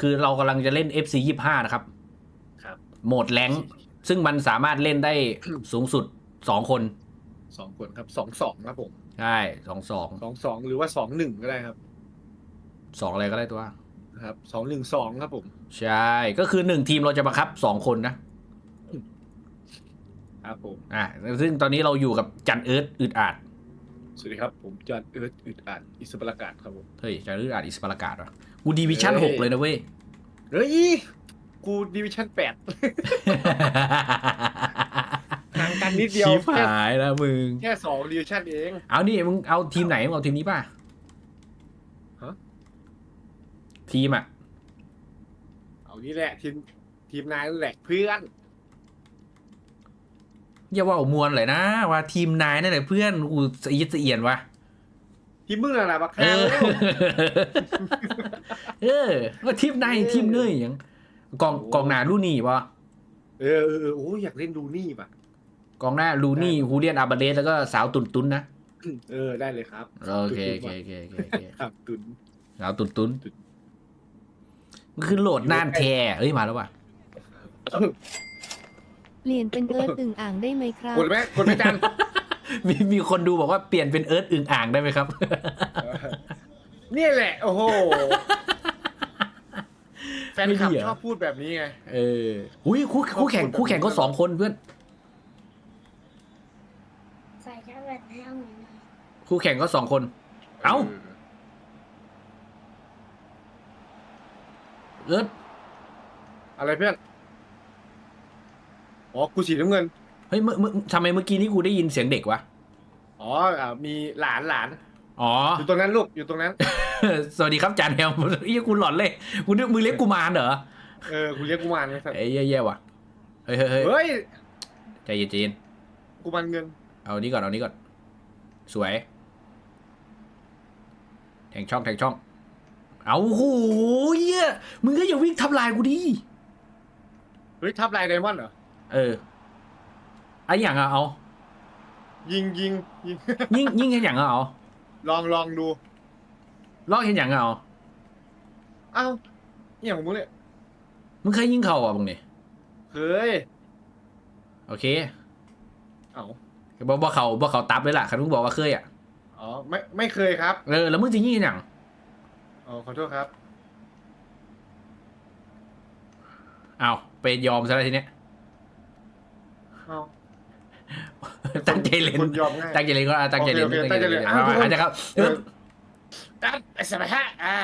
คือเรากำลังจะเล่น FC ยี่ห้านะครับ ครับ โหมดแรงค์ซึ่งมันสามารถเล่นได้สูงสุดสองคนสองคนครับสองสองครับผมใช่สองสองสองสองหรือว่าสองหนึ่งก็ได้ครับสองอะไรก็ได้ตัวนะครับสองหนึ่งสองครับผม ใช่ ก็คือหนึ่งทีมเราจะบังคับสองคนนะ ครับผม อะซึ่งตอนนี้เราอยู่กับจันเอิร์ธอึดอัดสวัสดีครับ ผมจอห์นเอิร์ธอึดอัดอิสประกาศครับผม เฮ้ยจันเอิร์ธอึดอัดอิสปารากาศวะ กูดีวิชั่นเฮ้หยกเลยนะเว้ย เฮ้ยกูดิวิชั่นแปดห่างกันนิดเดียวชิบแค่หายแล้วมึง แค่สองดิวิชั่นเอง เอานี่มึงเอาทีมไหนมึงเอาทีมนี้ป่ะฮะ ทีมอะ เอานี่แหละทีมทีมนายนั่นแหละเพื่อน อย่าว่าเอามวลเลยนะว่าทีมนายนั่นแหละเพื่อนกูสะอิดสะเอียนวะ ทีมมึงอะไรบักเอแค่อเออว่าทีมนายทีมเนยอย่างกองกองหน้าลูนี่วะเออเออเออโอ้ยอยากเล่นดูนี่ป่ะ กองหน้าลูนี่ฮูเลียนอาบาเลสแล้วก็สาวตุนตุนนะเออได้เลยครับโอเคโอเคโอเคโอเคโอเคครับตุน สาวตุนตุนมันคือโหลดน่านแทเอ้ยมาแล้วว่ะเปลี่ยนเป็นเอิร์ธอึ่งอ่างได้ไหมครับ กดไหมกดไหมจัน มีมีคนดูบอกว่าเปลี่ยนเป็นเอิร์ธอึ่งอ่างได้ไหมครับนี่แหละ โอ้โห แฟนคลับไม่ดีเหรอ ชอบพูดแบบนี้ไง เอออุ้ยคู่คู่แข่งคู่แข่งก็สองคนเพื่อน ใส่แท็บเล็ตให้เอาหน่อยหน่อยคู่แข่งก็สองคน เอ้า เอิร์ธอะไรเพื่อน อ๋อ กูสีน้ำเงิน เฮ้ยเมื่อเมื่อทำไมเมื่อกี้นี้กูได้ยินเสียงเด็กวะ อ๋ออ่ามีหลานหลานอ๋อ อยู่ตรงนั้นลูกอยู่ตรงนั้น สวัสดีครับจานแฮมเอ้ยกูหลอนเลยกูนึกมึงเล็กกูมารเหรอ เออกูเรียกกูมารไงสัตว์เอ้ยแย่ๆว่ะ เฮ้ยเฮ้ยเฮ้ยเฮ้ยใจเย็นใจเย็นกูมารเงิน เอานี้ก่อนเอานี้ก่อน สวย แทงช่องแทงช่อง เอาโหเหี้ยมึงก็อย่าวิ่งทำลายกูดิ เฮ้ยทับลายไดมอนด์เหรอ เออ ไอ้อย่างอะเอา ยิงยิงยิง ยิ่งยิ่งเห็นอย่างอะเอาลองลองดูลอกเห็นอย่างอะเอาเอ้าอหย่างมึงเนี่ยมึงเคยยิงเข่าอะมึงนี่เฮ้ยโอเคเอ้าบอกบอกเขาบอกเขาตับเลยล่ะคันมึงบอกว่าเคยอะอ๋อไม่ไม่เคยครับเออแล้วมึงจะยิงเห็นอย่างอ๋อขอโทษครับ เอาไปยอมซะแล้วทีเนี้ย เอ้า ตั้งใจเล่นคุณยอมง่ายตั้งใจเล่นก็อะตั้งใจเล่นโอเคโอเคตั้งใจเล่นตั้งใจเล่นเอาอาจจะครับเออตัดไอ้สมัยฮะอ่า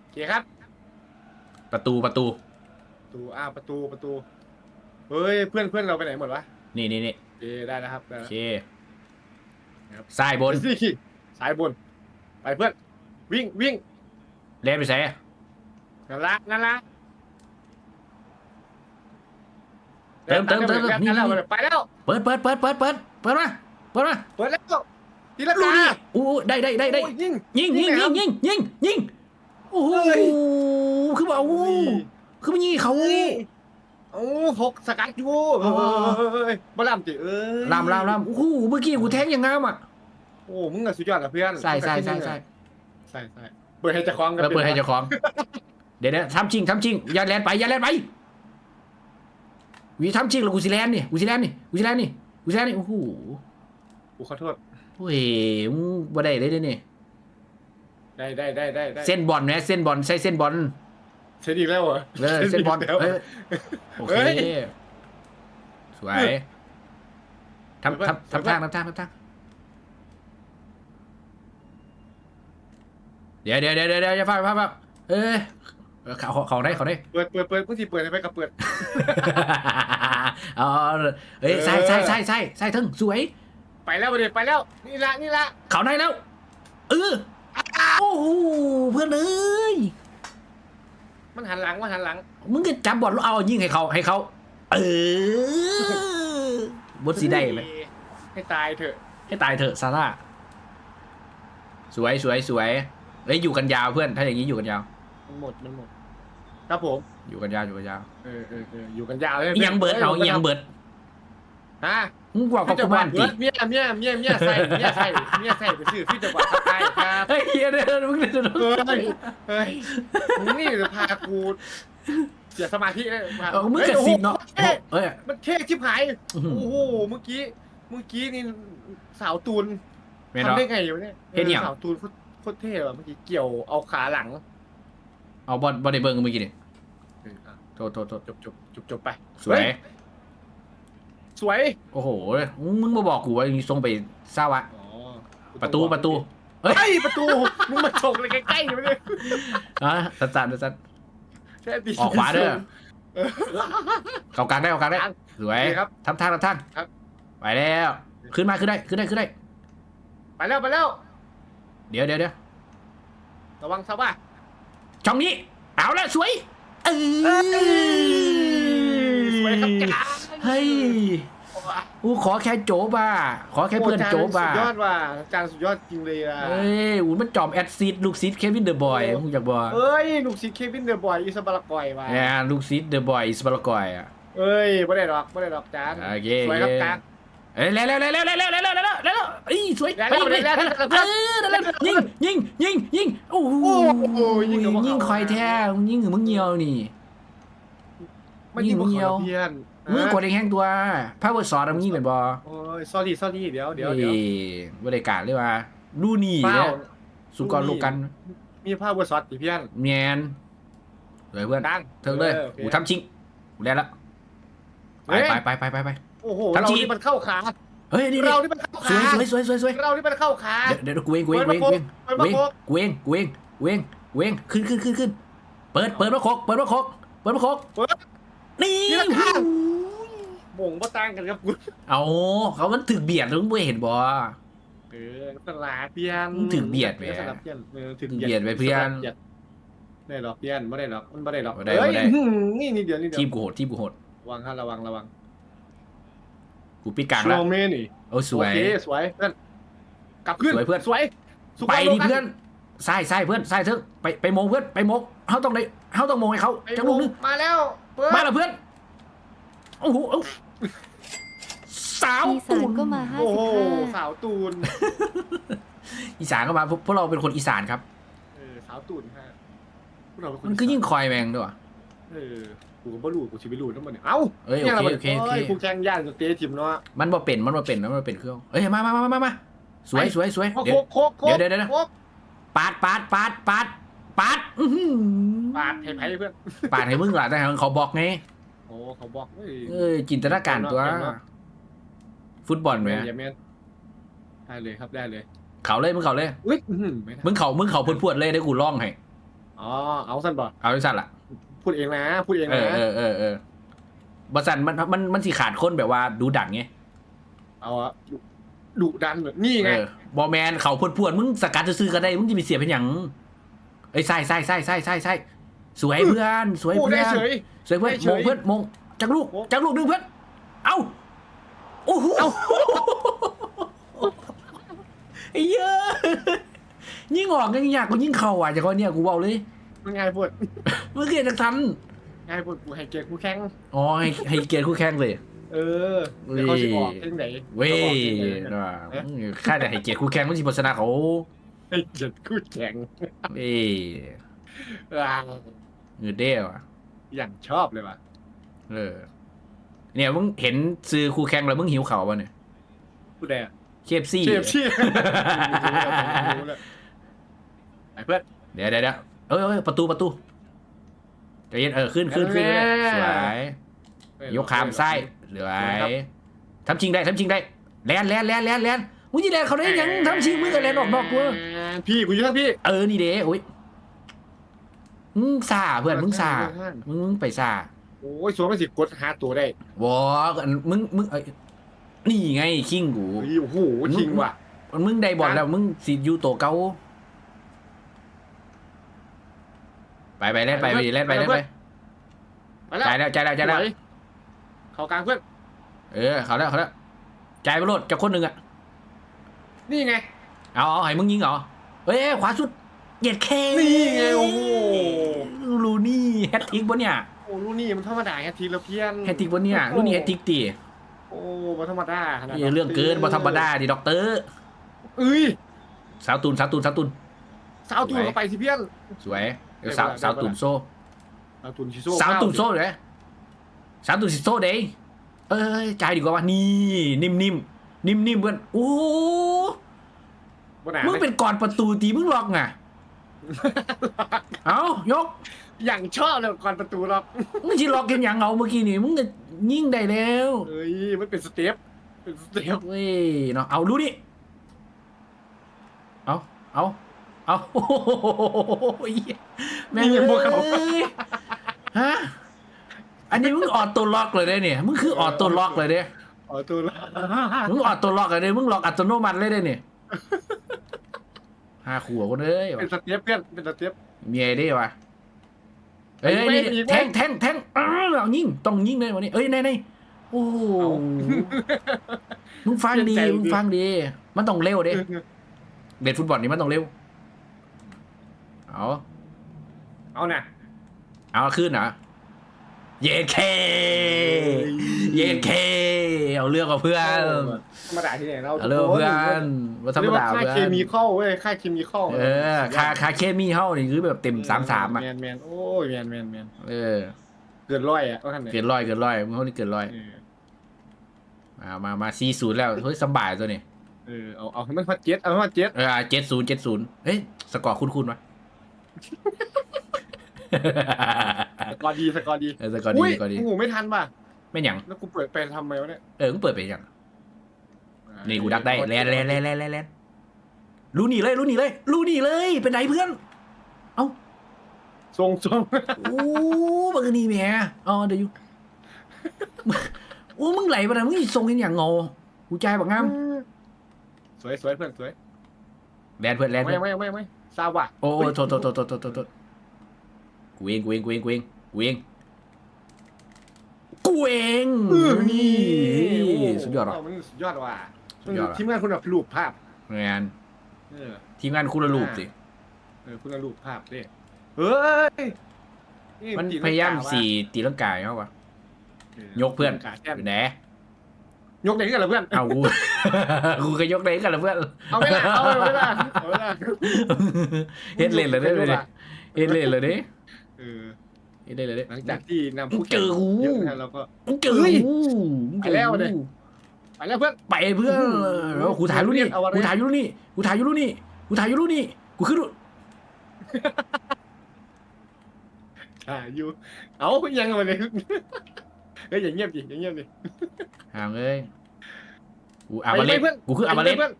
โอเคครับ ประตูประตูประตูอ้าวประตูประตูเฮ้ยเพื่อนเพื่อนเราไปไหนหมดวะนี่นี่นี่โอเคได้แล้วครับได้โอแล้วเคครับซ้ายบนนี่สายบนไปเพื่อนวิ่งวิ่งเล่นไปใส่นั่นละนั่นละ เติมเติมเติมแล้วนี่แล้วนี่ ไปแล้วเปิดเปิดเปิดเปิดเปิดเปิดมาเปิดมาเปิดแล้วทีละลูกานี่อู้ได้ได้ได้ได้โอ้ยยิง ยิงยิงยิงยิงยิงยิงโอ้โหเฮ้ย คือแบบโอ้โหคือมันยิงเขาเฮ้ยโอ้หกสกัดอยู่เฮ้ยบลามจิเอ้ยลามลามลามโอ้โหเมื่อกี้กูแทงอย่างงามอะโอ้มึงอะสุดยอดอะเพื่อนใส่ใส่ใส่ใส่ใส่ใส่เปิดให้เจะคล้าของกันแล้วเปิดให้เจ้าของ เดี๋ยวเดี๋ยวทำจริงทำจริงอย่าแลนไปอย่าแลนไป วีทำจริงแล้วกูสิแลนนี่กูสิแลนนี่กูสิแลนนี่กูสิแลนนี่โอ้โหกูขอโทษเฮ้ยมึงบ่ได้เลยเด้อนี่ได้ได้ได้ได้ได้เส้นบอลนะเส้นบอลใส่เส้นบอลเช็ดอีกแล้วเหรอเออเส้นบอลอีกแล้วเออโอเคเฮ้ยสวยทำทำทำทางทำทางทำทางเดี๋ยวเดี๋ยวเดี๋ยวเดี๋ยวอย่าฟังฟังฟังเอ้ย เขาเขาได้เขาได้ เปิดเปิดเปิดมึงสิเปิดให้ไปกับเปิด อ๋อเอ้ยใส่ใส่ใส่ใส่ใส่ถึงสวย ไปแล้วไปเลยไปแล้ว นี่ละนี่ละเขาได้แล้วเออโอ้โหเพื่อนเอ้ยมันหันหลังมันหันหลัง มึงก็จับบอลแล้วเอายิงให้เขาให้เขาเออบดสีได้ไหมให้ตายเถอะ ให้ตายเถอะซาร่าสวยสวยสวยเอ้ยอยู่กันยาวเพื่อน ถ้าอย่างนี้อยู่กันยาว มันหมดมันหมด ครับผม อยู่กันยาวอยู่กันยาวเออเออเอออยู่กันยาวเลยอิหยังเบิร์ดเอาอิหยังเบิร์ดฮะมึงบอกกับจะกูบอบ้ากนเบิติร์ดเมียเมียเมียเมียใส่เมียใส่เมียใส่ไปซื้อพี่จะบอกทักทายครับเฮ้ยเฮียเด้อมึงเด้อเฮ้ยเฮ้ยมึงนี่จะพากูเสียสมาธิเลยมาเออมึงกระสิบเนาะเฮ้ยเอ้ยมันเท่ชิบหาย อื้อหือโอ้โห เมื่อกี้ เมื่อกี้นี่สาวตูน แม่นเนาะทำได้ไงวะเนี่ยเฮ็ดหยังสาวตูนโคตรโคตรเท่ว่ะเมื่อกี้เกี่ยวเอาขาหลัง เอาบอลบอลได้เบิ่งเมื่อกี้นี่เอออะโทษโทษโทษจบจบจบจบไปสวยเฮ้ยสวย โอ้โหมึงมาบอกกูว่ามีทรงไปซาวะอ๋อประตูประตูเฮ้ยเฮ้ยประตูมึงมาฉกอะไรใกล้ๆอยู่เนี่ยอะตัดตัดตัดตัดแค่ตีออกขวาเด้อเออเข้ากลางได้เข้ากลางได้กลางสวยโอเคครับทำทางทำทางครับไปแล้ว ขึ้นมาขึ้นได้ขึ้นได้ขึ้นได้ ไปแล้วไปแล้ว เดี๋ยวเดี๋ยวเดี๋ยวระวังซะว่า ช่องนี้ เอาละสวยเออสวยครับจ้าเฮ้ยกูขอแค่โจบ้า ขอแค่เพื่อนโจบ้าสุดยอดว่ะจานสุดยอดจริงเลยอะเฮ้ยอูมันจอมแอดซีดลูกซีดเควินเดอะบอยมึงอยากบอกเอ้ยลูกศิษย์เควินเดอะบอยอิสบาลากอยว่ะเนี่ยลูกซีดเดอะบอยอิสบาลกอยอะเอ้ยไม่ได้หรอกไม่ได้หรอกจานโอเคสวยครับจานเอ้ยแล้วแล้วแล้วแล้วแล้วแล้วแล้วแล้วแล้วแล้วเอ้ยสวยแล้วไปไปแล้วไปแล้วแล้วเออแล้วแล้วยิงยิงยิงยิงโอ้โหโอ้โหยิงกับพวกเขายิงคอยแท้มึงยิงหรือมึงเงียวนี่มันยิงยิงเหี่ยวเพี้ยนมือกดแห้งตัวพาวเวอร์ซอร์มึงยิงเป็นบอโอ้ย sorry sorry เดี๋ยวเดี๋ยวเดี๋ยวอ้บริการเลยว่าดูนี่เปล่าเนี่ยสุกรลูกกัน มีภาพบนซอสติเพี้ยนแมนสวยเพื่อนดังเถิงเลยออโอคกูทำชิงกูได้ละไปเฮ้ยไปไปไปไปไป โอ้โหเราที่มันเข้าขาเฮ้ยนี่เราที่มันเข้าขาสวยสวยสวยสวยเราที่มันเข้าขาเดี๋ยวกูเองกูเองกูเองกูเองกูเองกูเองกูเองขึ้นขึ้นขึ้นขึ้นเปิดเปิดมาคกเปิดมาคกเปิดมาคกนี่บ่งมาตั้งกันครับกูเอาเขามันถึกเบียดแล้วมึงเห็นบ่เออตลาดเพียนถึกเบียดไปถึกเบียดไปเพียนได้หรอเพี้ยนไม่ได้หรอกมันไม่ได้หรอกเฮ้ยนี่เดี๋ยวนี่เดี๋ยวทีมกูโหดทีมกูโหดระวังฮะระวังระวัง กูปิดกลางโชแล้วเมนี่โอ้สวย โอเคสวยเพื่อนกลับขึ้นสวยเพื่อน สวยสุไปภาพดิเพื่อนใส่ใส่เพื่อนใส่เถอะไปไปโมงเพื่อนไปโมงเขาต้องได้เขาต้องโมงให้เขาไอ้จังลูกนึงมาแล้วเปิดมาแล้วเพื่อนโอ้โหเอ้าสาวอีสานก็มาโอ้โห55สาวตูนอีสานก็มาพวกพวกเราเป็นคนอีสานครับเออสาวตูนฮะพวกเราเป็นคมันก็ยิ่งคอยแมงด้วยว่ะเออ กูก็บ่รู้กูชีวิตรู้ทั้งหมดเนี่ยเอ้าเอ้ยโอเคโอเคโอเคยกูแข่งย่านกับเตะทีมเนาะมันบ่เป็นมันบ่เป็นมันบ่เป็นเครื่องเอ้ยมามามามามาสวยสวยสวยโคกเดี๋ยว โคกโคกเดี๋ยวเดี๋ยวเดี๋ยว โคกปาดปาดปาดปาดปาดอื้อหือปาดให้ไผเพื่อนปาดให้มึงล่ะแต่เขาบอกไงโอ้เขาบอกเอ้ย เอ้ยจินตนาการตัวเก่งเนอะ ฟุตบอลไหมอย่าเมนได้เลยครับได้เลยเขาเลยมึงเขาเลย อุ้ยอื้อหือไม่ทันมึงเขามึงเขาพวดๆเลยได้กูร้องให้อ๋อเอาสั้นบ่เอาไอ้สัตว์ล่ะ พูดเองนะ พูดเองเอนะอเออเออเออบสันมันมันมันสิขาดคนแบบว่าดูดันไงเอาอะดุดุดันแบบนี่ไง เออบอแมนเขาพวดพวดๆมึงสกัดซื้อๆก็ได้มึงจะมีเสียเป็นอย่างเอ้ยใส่ใส่ใส่ใส่ใส่ใส่สวยเพื่อนสวยพูดเพื่ได้อนเฉย สวยเพื่อนได้เฉมยงเพื่อนมงจักลูกโอ้จักลูกดึงเพื่อนเอ้าโอ้โหไอ้เหี้ยอะยิ่งออกยิ่งยากกูยิ่งเข่าอะจากคนเนี้ยกูบอกเลย มันไงพูดเมื่อกี้จากทันไงพูดกูให้เกียรติกูแข่งอ๋อให้ให้เกียรติคู่แข่งเลยเออเดี๋ยวเขาสิบอกเองไหนเว้ยขาบอกเองไหนน่ะค่าแต่ให้เกียรติคู่แข่งมันสิบชนะเขาให้เกียรติกูแข่งเอ้ยอ่าเงือเด้ว่ะอย่างชอบเลยว่ะเออ เนี่ยมึงเห็นซื้อคู่แข่งแล้วมึงหิวเข่าป่ะเนี่ยพูดได้อะเคฟซี่เชียบเชียบรู้แล้วไอ้เพื่อนเดี๋ยวเดี๋ยว เดี๋ยวเออเออประตูประตูใจเย็นเออขึ้นขึ้นขึ้นสวยยกขามไส้เหลือยทำชิงได้ทำชิงได้แลนแลนแลนแลนแลนมึงจะแลนเขาได้ยังทำชิงมึงก็แลนออกนอกกูพี่กูอยู่ข้างพี่ เออนี่เด้โอ้ยมึงซาเพื่อนมึงซามึงมึงไปซาโอ้ยสวมไปสิกดหาตัวได้วอมึงมึงเอ้ยนี่ไงคิงกูเฮ้ยโอ้โหจริงว่ะมึงได้บอลแล้วมึงสิอยู่โตเก่า ไปไปเล่นไปไปเล่นไปเล่นไปมาแล้วใจแล้วใจแล้วใจแล้วสวยเขากลางเพื่อนเออเขาแล้วเขาแล้วใจายไปโลดจากคนหนึ่งอะนี่ไงเอาเอาให้มึงยิงเหรอเอ้ยขวาสุดเหยียดแค่นี่ไงโอ้โหลูนี่แฮตติกบนเนี่ยโอ้ลูกนี่มันธรรมดาแค่ทีละเพี้ยนแฮตติกบนเนี่ยลูนี่แฮตติกตีโอ้บ่ธรรมดาขนาดนี่เรื่องเกินบ่ธรรมดาดิด็อกเตอร์เอ้ยสาวตุนสาวตุนสาวตุนสาวตูนเข้าไปสิเพี้ยนสวย เดี๋ยวสาวได้ปะสาวตุนโซ่สาวตูนชิโซ่สาวตุนโซ่เลยสาวตุนสิโซ่เด้เอ้ยจ่ายดีกว่าว่านี่นิ่มนิ่มนิ่มนิ่มๆเพื่อนโอ้บ่หนามึงเป็นก่อนประตูตีมึงล็อกไงเอายก อย่างชอบเลยก่อนประตูล็อกมึงสิล็อกกันหยังเอาเมื่อกี้นี่มึงก็ยิงได้แล้วเอ้ยมันเป็นสเต็ปเป็นสเต็ปเว้ยเนาะเอารู้นี่เอาเอาเอาโอ้โห แม่งเอ้ยฮะอันนี้มึงออดตัวล็อกเลยเด้เนี่ยมึงคือออดตัวล็อกเลยเด้อ๋อตัวล็อกมึงออดตัวล็อกเลยเด้มึงล็อกอัตโนมัติเลยเด้เนี่ยห้าขวบคนเอ้ยเป็นสเต็ปเพื่อนเป็นสเต็ปมีไอ้ได้ปะเอ้ยอีกไหมนี่อีกไหมแทงแทงแทงอ้าวเอายิงต้องยิงเลยวันนี้เอ้ยไหนไหนโอ้โหเอามึงฟังดีเปลี่ยนใจมึงฟังดี มันต้องเร็วเด้เด็ดฟุตบอลนี่มันต้องเร็วเอา เอาน่ะ เอาขึ้นเหรอเย็นเค เย็นเค เอาเรื่องกับเพื่อน ธรรมดาที่ไหนเราเอาเรื่องกับเพื่อนว่าธรรมเรียกว่าดาค่าเพื่อเคนมีเข้าเว้ยค่าเคมีเข้าเออคาคาเคมีเฮ้านี่คือแบบเต็มสามสามอะแมนแมนโอ้ยแมนแมนแมนเออ เกินร้อยอะก็ท่านเนี่ยเกินร้อยเกินร้อยมึงเขานี่เกินร้อยเออมามามาสี่ศูนย์แล้วเฮ้ยสบายตัวนี้เออเอาเอาให้มันพัดเจ็ดเอาให้มันเจ็ดเออเจ็ดศูนย์เจ็ดศูนย์เฮ้ยสกอร์คุ้นคุ้นๆวะ สกอร์ดีสกอร์ดีเออสกอร์ดีสกอร์ดีโอ้โหไม่ทันป่ะไม่หยังแล้วกูเปิดไปทำไมวะเนี่ยเออมึงเปิดไปยังนี่กูดักได้แลนแลนแลนแลนแลนแลนรู้หนีเลยรู้หนีเลยรู้หนีเลย เป็นไหนเพื่อนทรงทรงโอ้บังนี่แหม่อ๋อเดี๋ยวอยู่โอ้มึงไหลไปไหนมึงอีส่งกันอย่างงอกูใจบักงามสวยสวยเพื่อนสวยแลนเพื่อนแลนไม่เพื่อนไม่ไม่ไม่ซาบะโอ้โอ้โทษโทษโทษโทษโทษโทษโทษ กูเองกูเองกูเองกูเองกูเองกูเองเออนี่สุดยอดหรอมันสุดยอดว่ะสุดยอดว่ะทีมงานคุณแบบรูปภาพงานเออทีมงานคุณละรูปสิเออคุณรูปภาพดิเฮ้ยมันตีลังกพยายามว่ะสีตีลังกายเขาปะยกเพื่อนตีลังาแค่อยู่ไหนยกไหนกันเหรอเพื่อน เอากู กูก็ยกได้กันละเพื่อน เอาไม่ละเอาไม่ละเอาไม่ละเฮ็ดเล่นเลยได้ไหมเนี่ยเฮ็ดเล่นเลยเด้ เออเฮ็ดเล่นเลยเด้หลังจากที่นำผู้เจอกูเยอะนะเราก็มึงเจอเฮ้ยกูมึงจอไปแล้วเนี่ยไปแล้วเพื่อนไปเพื่อนแล้วกูถ่ายรูปนี่เอาอะไรกูถ่ายรูปนี่กูถ่ายรูปนี่กูถ่ายรูปนี่กูขึ้นรูปอ่าอยู่เอายังไงเลยเฮ้ยอย่างเงียบดิอย่างเงียบดิห่างเลยกูอาบาเลไปสเพื่อนกูคืออาบาเลสพื่น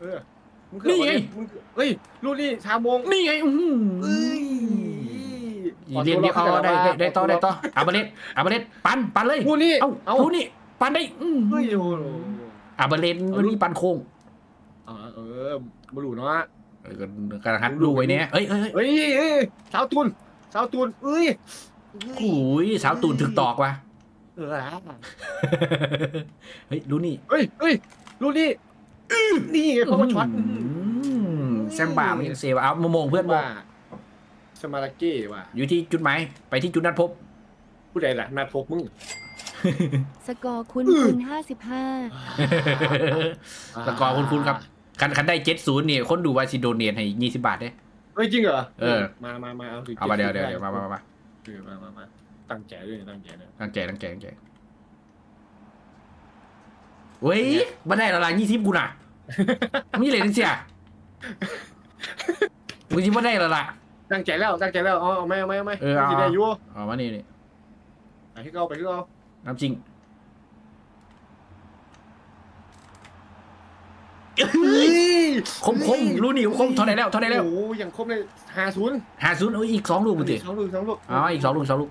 เออมึงคือนี่อาบาไงเลสมึงคือเฮ้ยลูกนี่ชาวมงนี่ไงอื้อหื อเอ้ยเรียนเดียวเอาได้ได้ได้ต่อได้ต่ออาบาเลสอาบาเลสปันปันเลยลูกนี่เอ้าเอารูนี่ปันได้อื้อเฮ้ยโอ้โหอาบาเลสมันมีปันโค้งอ่าเออบลูเนาะเออก็กระหันดูไว้เนี่ยเอ้ยเอ้ยเอ้ยเฮ้ยเอ้ยสาวตุนสาวตุนเอ้ยโอ้ยสาวตูนถึกตอกว่ะเออเฮ้ยรู้นี่เฮ้ยเฮ้ยลูกนี่นี่ไงเขามาช็อตอืมแซมบ้ามันยังเซฟเอาโมงเพื่อนโมงว่า สมาราเก้ว่ะอยู่ที่จุดหมายไปที่จุดนัดพบ ผู้ใดล่ะนัดพบมึง สกอร์คุณอื้อคุณห้าสิบห้าสกอร์คุณคุณครับคันคันได้เจ็ดศูนย์นี่คนดูว่าสิโดเนทให้ยี่สิบบาทเด้ เฮ้ยจริงเหรอเออ มามามาเอาสิเอามาเดี๋ยวเดี๋ยวเดี๋ยวมามามามาเออมามามาตั้งใจด้วยตั้งใจด้วยตั้งใจตั้งใจตั้งใจเว้ยมาได้ละลายยี่สิบกูน่ะมีเหรียญเสียกูจิมาได้ละละ ตั้งใจแล้วตั้งใจแล้วเอาเอาไม่เอาไม่เอาไม่เออเอา สิได้อยู่เอามานี่นี่ไปที่เขาไปที่เขาน้ำจริงคมคมรู้นี่คมเท่าไหร่แล้วเท่าไหร่แล้วโอ้โหยังครบเลยหาศูนย์หาศูนย์เอ้ยอีกสองลูกมึงติสองลูกสองลูกอ๋ออีกสองลูกสองลูก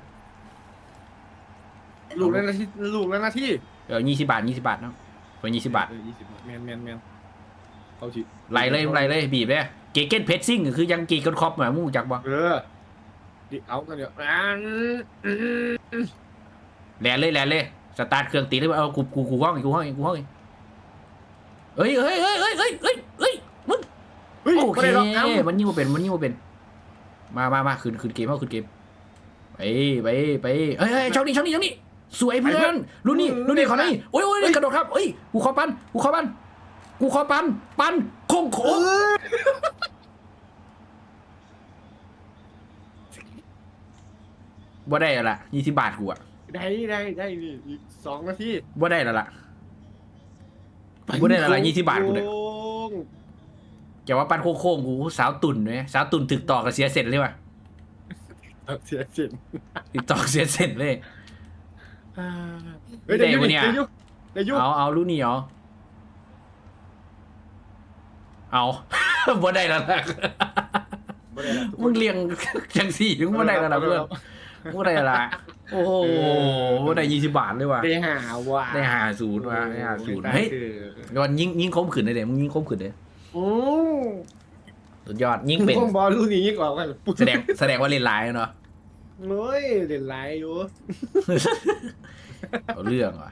ลูกแล้วนาทีลูกแล้วนาทีเออยี่สิบบาทยี่สิบบาทเนาะเป็นยี่สิบบาทเออยี่สิบบาทแมนแมนแมนเขาสิไหลเลยไหลเลยบีบเลย เกเก้นเพชซิ่งคือยังกีกันครอบเหมือนมึงรู้จักบ่เออดิเอากันเดี๋ยวอ่าอืมแลนเลยแลนเลยสตาร์ทเครื่องตีเลยเอากูกูกูห้องอีกกูห้องอีกกูห้องอีกเฮ้ยเฮ้ยเฮ้ยเฮ้ยเฮ้ยเฮ้ยเฮ้ยมึงเฮ้ยโอไม่เคได้หรอกเอามันยิ่งมาเป็นมันยิ่งมาเป็น มามามาขึ้นขึ้นเกมเอาขึ้นเกมไปไปไปเฮ้ยเฮ้ยช่องนี้ช่องนี้ช่องนี้สวยเพื่อนรู้นี่รู้นี่ขอนี่โอ้ยโอ้ยกระโดดครับเอ้ยกูขอปันกูขอปัน กูขอปัน ปันโค้งโค้งบ่ได้แล้วล่ะยี่สิบบาทกูอะได้ได้ได้นี่อีกสองนาทีบ่ได้แล้วล่ะกูได้อะไร20บาทกูเนี่ยโอ้งแกว่าปันโค้งโค้งกูสาวตุ่นไหมสาวตุ่นถึกต่อกับเสียเสร็จเลยว่ะเอาเสียสินถึกต่อกับเสียเสร็จเลยเฮ้ยได้อยุได้วะเนี่ยได้อยุได้อยุเอาเอารู้นี่เหรอ เอาบ่ได้แล้วล่ะบ่ได้ละทุกคนมึงเลี้ยงจังสี่มึงบ่ได้แล้วล่ะเพื่อนบ่ได้แล้วล่ะโอ้โหบ่ได้ยี่สิบบาทเลยว่ะได้หาว่ะได้หาศูนย์ว่ะได้หาศูนย์ได้เฮ้ยคือย้อนยิงยิงคมขืนเลยเดี๋ยวมึงยิงคมขืนเลยโอ้สุดยอดยิงเป็น ผมบอลลูกนี้กว่ากันแสดงแสดงว่าเล่นไลน์เนาะโอ้ยเล่นไรอยู่เอาเรื่องว่ะ